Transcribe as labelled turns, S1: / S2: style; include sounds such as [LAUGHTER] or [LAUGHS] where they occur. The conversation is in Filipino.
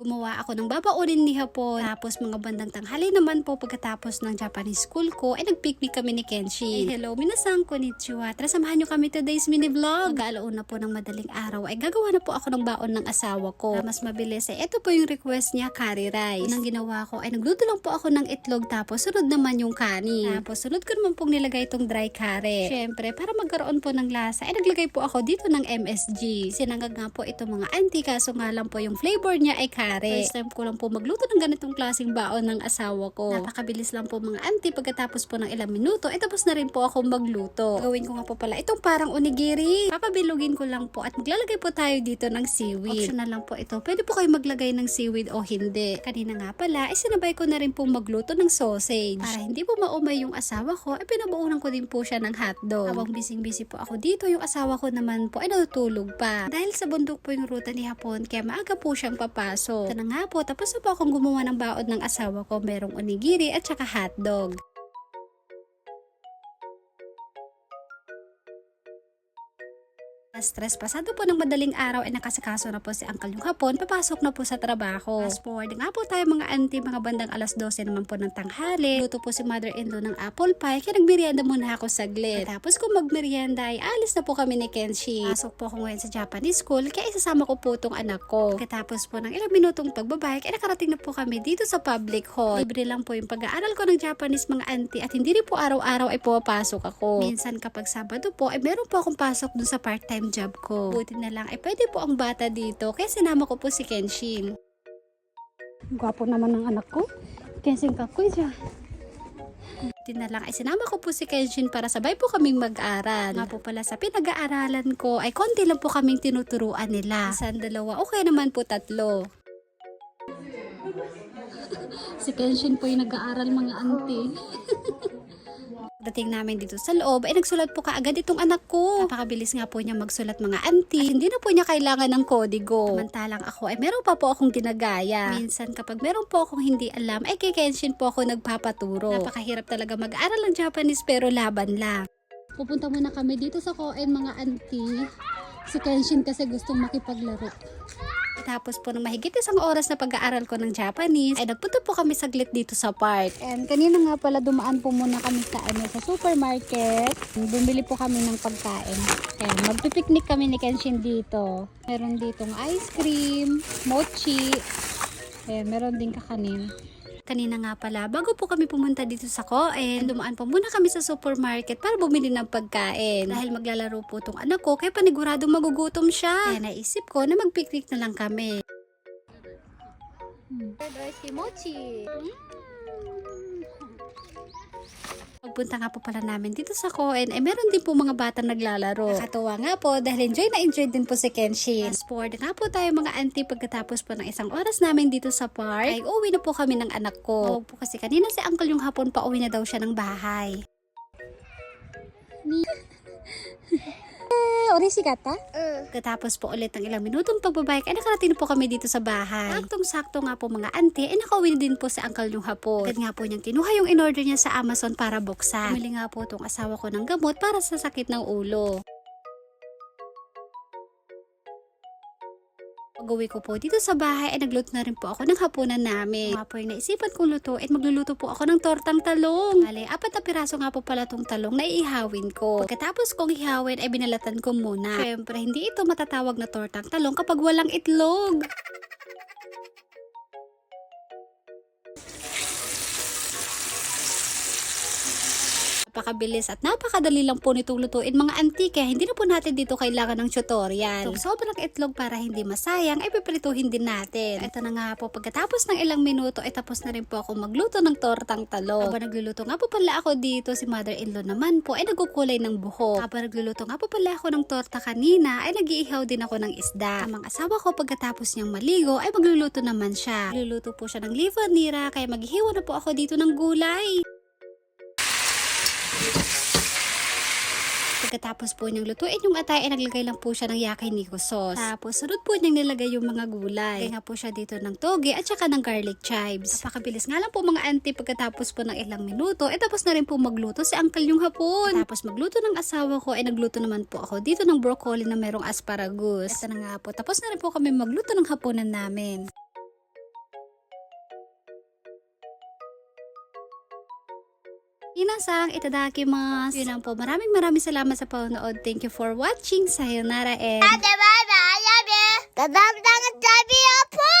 S1: Gumawa ako ng babaunin ni Hapon. Tapos mga bandang tanghali naman po pagkatapos ng Japanese school ko, ay nagpicnic kami ni Kenshi. Ay, hello, minasan konnichiwa. Tara samahan nyo kami today's mini vlog. Mag-aalauna po ng madaling araw ay gagawa na po ako ng baon ng asawa ko. Para mas mabilis ay ito po yung request niya, curry rice. Unang ginawa ko ay nagluto lang po ako ng itlog tapos sunod naman yung kanin. Tapos sunod ko naman pong nilagay itong dry curry. Syempre, para magkaroon po ng lasa, ay naglagay po ako dito ng MSG. Sinangag nga po ito mga auntie kaso nga lang po yung flavor niya ay curry. First time ko lang po magluto ng ganitong klaseng baon ng asawa ko. Napakabilis lang po mga auntie pagkatapos po ng ilang minuto, ay tapos na rin po ako magluto. Gawin ko nga po pala itong parang onigiri. Papabilugin ko lang po at maglalagay po tayo dito ng seaweed. Optional lang po ito. Pwede po kayo maglagay ng seaweed o hindi. Kanina nga pala, ay sinabay ko na rin po magluto ng sausage. Para hindi po maumay yung asawa ko, ay pinabaunan ko din po siya ng hotdog. Habang bising-busy po ako dito, yung asawa ko naman po ay natutulog pa. Dahil sa bundok po yung ruta ni Hapon, kaya maaga po siyang papasok. Ito na nga po, tapos na po akong gumawa ng baon ng asawa ko. Merong onigiri at saka hotdog. Stress pasado po ng madaling araw ay nakasikaso na po si Uncle yung hapon, papasok na po sa trabaho. Fast forward nga po tayo mga auntie, mga bandang alas 12 naman po ng tanghali. Luto po si mother-in-law ng apple pie, kaya nagmerienda muna ako saglit. At tapos kung magmerienda ay alis na po kami ni Kenshi. Pasok po ako ngayon sa Japanese school, kaya isasama ko po tong anak ko. Katapos po ng ilang minutong pagbabike, ay nakarating na po kami dito sa public hall. Libre lang po yung pag-aaral ko ng Japanese mga auntie at hindi rin po araw-araw ay pumapasok ako. Minsan kapag Sabado po, ay meron po akong pasok dun sa part-time job ko. Buti na lang, ay pwede po ang bata dito, kaya sinama ko po si Kenshin. Gwapo naman ng anak ko. Kenshin kakoy siya. Buti na lang ay sinama ko po si Kenshin para sabay po kaming mag-aral. Nga po pala sa pinag-aaralan ko ay konti lang po kaming tinuturuan nila. Isang dalawa, okay naman po tatlo. si Kenshin po yung nag-aaral mga auntie. [LAUGHS] Dating namin dito sa loob, ay nagsulat po kaagad itong anak ko. Napakabilis nga po niya magsulat mga auntie. Hindi na po niya kailangan ng kodigo. Samantalang ako ay meron pa po akong ginagaya. Minsan kapag meron po akong hindi alam, ay kay Kenshin po ako nagpapaturo. Napakahirap talaga mag-aral ng Japanese pero laban lang. Pupunta muna kami dito sa Koen mga auntie. Si Kenshin kasi gustong makipaglaro. Tapos po nung mahigit isang oras na pag-aaral ko ng Japanese, ay nagpunta po kami saglit dito sa park. And kanina nga pala dumaan po muna kami sa, ano, sa supermarket. Bumili po kami ng pagkain. Ayan, magpipiknik kami ni Kenshin dito. Meron ditong ice cream, mochi. Ayan, meron din kakanin. Kanina nga pala, bago po kami pumunta dito sa Koen, dumaan po muna kami sa supermarket para bumili ng pagkain. Dahil maglalaro po tong anak ko, kaya paniguradong magugutom siya. Kaya naisip ko na magpiknik na lang kami. Hmm. Rice kimochi. Pagpunta nga po pala namin dito sa Koen, eh meron din po mga bata naglalaro. Nakatuwa nga po dahil enjoy na enjoy din po si Kenshin. Fast forward nga po tayo mga auntie pagkatapos po ng isang oras namin dito sa park, ay uwi na po kami ng anak ko. Tawag po kasi kanina si uncle yung hapon pa uwi na daw siya ng bahay. [LAUGHS] Ni Orisigata? Katapos po ulit ng ilang minutong pagbabike ay nakarating na po kami dito sa bahay. Saktong-sakto nga po mga auntie ay nakauwi din po si uncle yung hapon. Agad nga po niyang kinuha yung in-order niya sa Amazon para buksan. Bumili nga po itong asawa ko ng gamot para sa sakit ng ulo. Pag-uwi ko po dito sa bahay ay nagluto na rin po ako ng hapunan namin. Nga po yung naisipan kong lutuin, magluluto po ako ng tortang talong. Bale, apat na piraso nga po pala tong talong na iihawin ko. Pagkatapos kong ihawin ay binalatan ko muna. Siyempre, hindi ito matatawag na tortang talong kapag walang itlog. Napakabilis at napakadali lang po nitong lutuin mga auntie kaya hindi na po natin dito kailangan ng tutorial. Kung sobrang itlog para hindi masayang ay piprituhin din natin. Ito na nga po pagkatapos ng ilang minuto ay tapos na rin po ako magluto ng tortang talong. Habang nagluluto nga po pala ako dito si mother-in-law naman po ay nagkukulay ng buhok. Habang nagluluto nga po pala ako ng torta kanina ay nag-iihaw din ako ng isda. Ang mga asawa ko pagkatapos niyang maligo ay magluluto naman siya. Luluto po siya ng liver nira kaya maghihiwa na po ako dito ng gulay. Pagkatapos po niyang lutuin yung atay, ay naglagay lang po siya ng yakiniku sauce. Tapos, sunod po niyang nilagay yung mga gulay. Kaya nga po siya dito ng toge at saka ng garlic chives. Napakabilis nga lang po mga auntie pagkatapos po ng ilang minuto, eh tapos na rin po magluto si uncle yung hapon. Tapos magluto ng asawa ko, ay nagluto naman po ako dito ng broccoli na merong asparagus. Ito na nga po, tapos na rin po kami magluto ng hapunan namin. Inasang itadakimasu. Yun lang po. Maraming maraming salamat sa panonood. Thank you for watching. Sayonara and...
S2: Ate, bye-bye. I love you. Dadamdangan sabi po.